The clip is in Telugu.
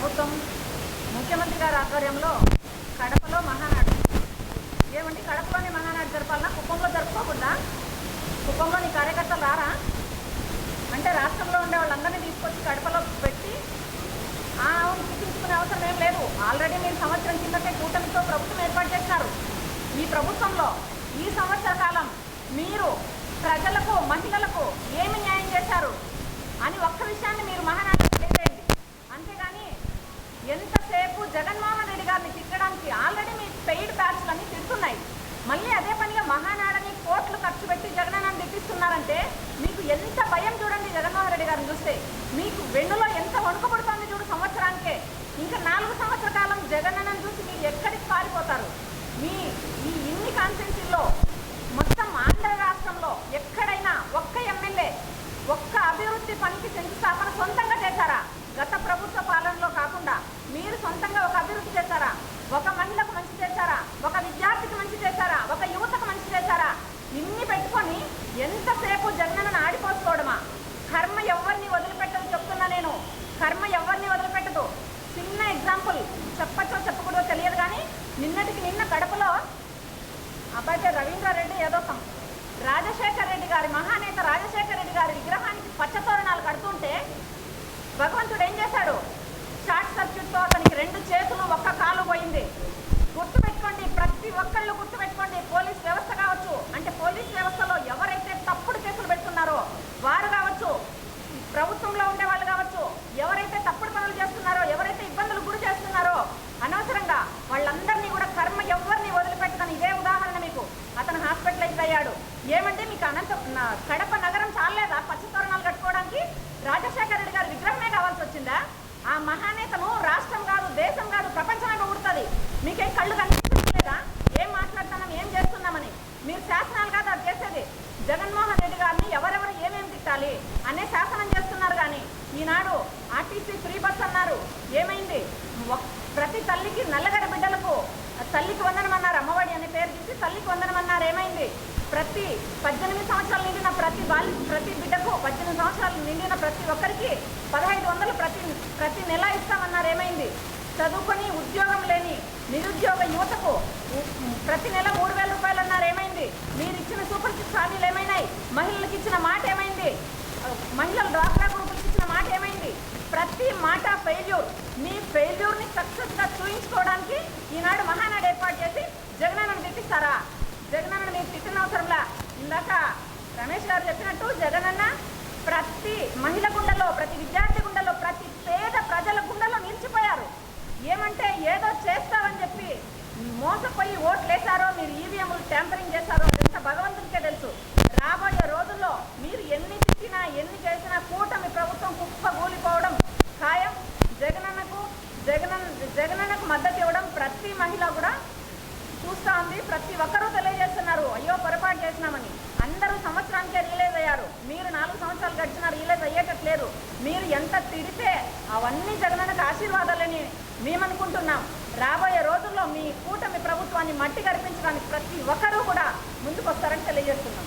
ప్రభుత్వం ముఖ్యమంత్రి గారి ఆధ్వర్యంలో కడపలో మహానాడు. ఏమండి? కడపలోని మహానాడు జరపాలన్నా కుప్పంలో జరుపుకోకుండా కుప్పంలోని కార్యకర్తలు రారా? అంటే రాష్ట్రంలో ఉండే వాళ్ళందరినీ తీసుకొచ్చి కడపలో పెట్టి అవును చూపించుకునే అవసరం ఏం లేదు. ఆల్రెడీ మీరు సంవత్సరం కిందటే కూటమితో ప్రభుత్వం ఏర్పాటు చేశారు. ఈ ప్రభుత్వంలో ఈ సంవత్సర కాలం మీరు ప్రజలకు మహిళలకు ఏమి న్యాయం చేశారు అని ఒక్క విషయాన్ని మీరు మహానాడు తెలియజేయండి. అంతేగాని ఎంతసేపు జగన్మోహన్ రెడ్డి గారిని తిట్టడానికి ఆల్రెడీ మీ పెయిడ్ బ్యాచ్లన్నీ తిడుతున్నాయి. మళ్ళీ అదే పనిగా మహానాడని కోట్లు ఖర్చు పెట్టి జగనన్నని తిట్టిస్తున్నారంటే మీకు ఎంత భయం చూడండి జగన్మోహన్ రెడ్డి గారిని చూస్తే. మీకు వెన్నులో ఎంత వణుకబడుతుంది చూడు సంవత్సరానికే. ఇంకా నాలుగు సంవత్సర కాలం జగనన్న అయ్యాడు ఏమంటే మీకు అనంత కడప నగరం చాలేదా పచ్చతోరణాలు కట్టుకోవడానికి? రాజశేఖర రెడ్డి గారి విగ్రహమే కావాల్సి వచ్చిందా? ఆ మహానేతను రాష్ట్రం కాదు దేశం కాదు ప్రపంచంగా పొగుడుతుంది మీకేం కళ్ళు కనిపించలేదా ఏం మాట్లాడుతున్నాం? ఏం చేస్తున్నామని? మీరు శాసనాలు కాదు అది చేసేది. జగన్మోహన్ రెడ్డి గారిని ఎవరెవరు ఏమేమి తిట్టాలి అనే శాసనం చేస్తున్నారు కానీ ఈనాడు ఆర్టీసీ ఫ్రీ బస్ అన్నారు. ఏమైంది? ప్రతి తల్లికి నల్లగడ బిడ్డలకు తల్లికి వందనమన్నారు అమ్మఒడి అనే పేరు తీసి తల్లికి వందనం అన్నారు ఏమైంది ప్రతి పద్దెనిమిది సంవత్సరాలు నిండిన ప్రతి బాలి ప్రతి బిడ్డకు పద్దెనిమిది సంవత్సరాలు నిండిన ప్రతి ఒక్కరికి పదహైదు వందలు ప్రతి ప్రతి నెల ఇస్తామన్నారు. ఏమైంది? చదువుకొని ఉద్యోగం లేని నిరుద్యోగ యువతకు ప్రతి నెల మూడు వేల రూపాయలు అన్నారు. ఏమైంది? మీరు ఇచ్చిన సూపర్ సిక్స్ హామీలు ఏమైనాయి? మహిళలకు ఇచ్చిన మాట ఏమైంది? మహిళలు డ్వాక్రా గ్రూపులకు ఇచ్చిన మాట ఏమైంది? ప్రతి మాట ఫెయిల్యూర్ మీ ఫెయిల్యూర్ని సక్సెస్గా చూయించుకోవడానికి ఈనాడు మహానాడు ఏర్పాటు చేసి జగనన్నను తెప్పిస్తారా జగనన్న మీకు తిట్టిన అవసరంలా ఇందాక రమేష్ గారు చెప్పినట్టు జగనన్న ప్రతి మహిళ గుండెలో ప్రతి విద్యార్థి గుండెలో ప్రతి పేద ప్రజల గుండెలో నిలిచిపోయారు. ఏమంటే ఏదో చేస్తామని చెప్పి మోసపోయి ఓట్లు వేశారో మీరు ఈవీఎంలు ట్యాంపరింగ్ చేశారో ఎంత భగవంతునికే తెలుసు. రాబోయే రోజుల్లో మీరు ఎన్ని తిట్టినా ఎన్ని చేసినా కూటమి ప్రభుత్వం కుప్పగూలిపోవడం ఖాయం. జగనన్నకు జగనన్న జగనన్నకు మద్దతు ఇవ్వడం ప్రతి మహిళ కూడా చూస్తా ఉంది ప్రతి ఒక్కరూ తెలియజేస్తున్నారు. అయ్యో పొరపాటు చేసినామని. అందరూ సంవత్సరానికే రియలైజ్ అయ్యారు. మీరు నాలుగు సంవత్సరాలు గడిచినా రియలైజ్ అయ్యేటట్లేదు. మీరు ఎంత తిడితే అవన్నీ జగనన్నకు ఆశీర్వాదాలని మేమనుకుంటున్నాం. రాబోయే రోజుల్లో మీ కూటమి ప్రభుత్వాన్ని మట్టి గడిపించడానికి ప్రతి ఒక్కరూ కూడా ముందుకొస్తారని తెలియజేస్తున్నాం.